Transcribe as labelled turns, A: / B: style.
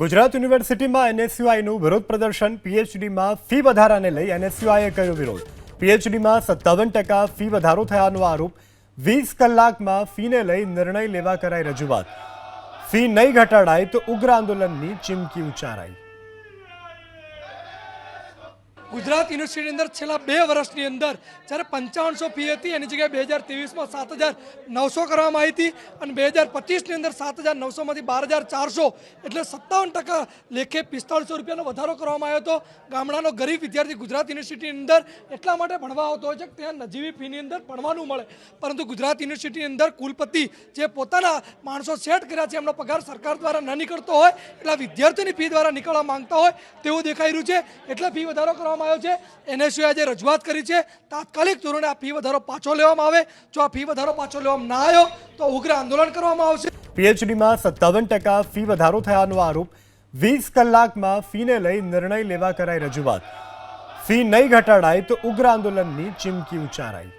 A: ગુજરાત યુનિવર્સિટીમાં એનએસયુઆઈનું વિરોધ પ્રદર્શન, પીએચડીમાં ફી વધારાને લઈ એનએસયુઆઈએ કર્યો વિરોધ. પીએચડીમાં સત્તાવન ટકા ફી વધારો થયાનો આરોપ, વીસ કલાકમાં ફીને લઈ નિર્ણય લેવા કરાઈ રજૂઆત. ફી નહીં ઘટાડાય તો ઉગ્ર આંદોલનની ચીમકી ઉચ્ચારાઈ.
B: ગુજરાત યુનિવર્સિટીની અંદર છેલ્લા બે વર્ષની અંદર જ્યારે પંચાવનસો ફી હતી, એની જગ્યાએ બે હજાર ત્રેવીસમાં સાત હજાર નવસો કરવામાં આવી હતી અને બે હજાર પચીસની અંદર સાત હજાર નવસોમાંથી બાર હજાર ચારસો, એટલે સત્તાવન ટકા લેખે પિસ્તાળીસો રૂપિયાનો વધારો કરવામાં આવ્યો હતો. ગામડાનો ગરીબ વિદ્યાર્થી ગુજરાત યુનિવર્સિટીની અંદર એટલા માટે ભણવા આવતો હોય છે કે ત્યાં નજીવી ફીની અંદર ભણવાનું મળે. પરંતુ ગુજરાત યુનિવર્સિટીની અંદર કુલપતિ જે પોતાના માણસો સેટ કર્યા છે, એમનો પગાર સરકાર દ્વારા ન નીકળતો હોય, એટલે વિદ્યાર્થીની ફી દ્વારા નીકળવા માંગતા હોય, તેવું દેખાઈ રહ્યું છે. એટલે ફી વધારો કરવામાં આવ્યો છે. એનએસયુએ આજે રજૂઆત કરી છે. તાત્કાલિક ધોરણે આ ફી વધારો પાછો લેવામાં આવે. જો આ ફી વધારો પાછો લેવામાં ના આવ્યો, તો ઉગ્ર આંદોલન કરવામાં આવશે.
A: પીએચડીમાં સત્તાવન ટકા ફી વધારો થયાનો આરોપ. વીસ કલાકમાં ફીને લઈ નિર્ણય લેવા કરાઈ રજૂઆત. ફી નહીં ઘટાડાય તો ઉગ્ર આંદોલનની ચીમકી ઉચ્ચારાઈ.